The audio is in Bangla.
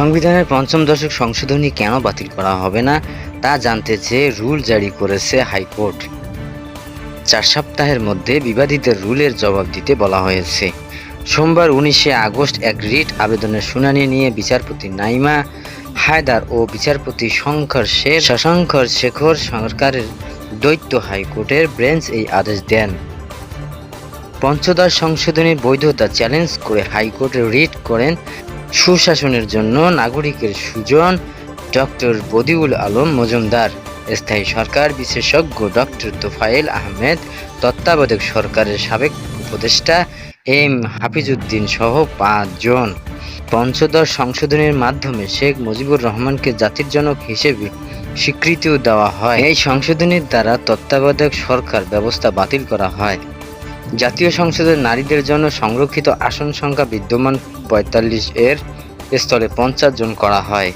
সংবিধানের পঞ্চম দশক সংশোধনী কেন বাতিল করা হবে না, তা জানতে চেয়ে রুল জারি করেছে হাইকোর্ট। চার সপ্তাহের মধ্যে বিবাদিতের রুলের জবাব দিতে বলা হয়েছে। সোমবার উনিশে আগস্ট এক রিট আবেদনের শুনানি নিয়ে বিচারপতি নাইমা হায়দার ও বিচারপতি শঙ্কর শের শশাঙ্কর শেখর সরকারের দ্বৈত হাইকোর্টের বেঞ্চ এই আদেশ দেন। পঞ্চদশ সংশোধনীর বৈধতা চ্যালেঞ্জ করে হাইকোর্টে রিট করেন সুশাসনের জন্য নাগরিকের সুজন, ডক্টর বদিউল আলম মজুমদার। স্থায়ী সরকার বিশেষজ্ঞ ডক্টর তোফায়েল আহমেদ, তত্ত্বাবধায়ক সরকারের সাবেক উপদেষ্টা এম হাফিজউদ্দিন সহ পাঁচজন। পঞ্চদশ সংশোধনের মাধ্যমে শেখ মুজিবুর রহমানকে জাতির জনক হিসেবে স্বীকৃতিও দেওয়া হয়। এই সংশোধনীর দ্বারা তত্ত্বাবধায়ক সরকার ব্যবস্থা বাতিল করা হয়। জাতীয় সংসদের নারীদের জন্য সংরক্ষিত আসন সংখ্যা বিদ্যমান পঁয়তাল্লিশ এর স্থলে পঞ্চাশ জন করা হয়।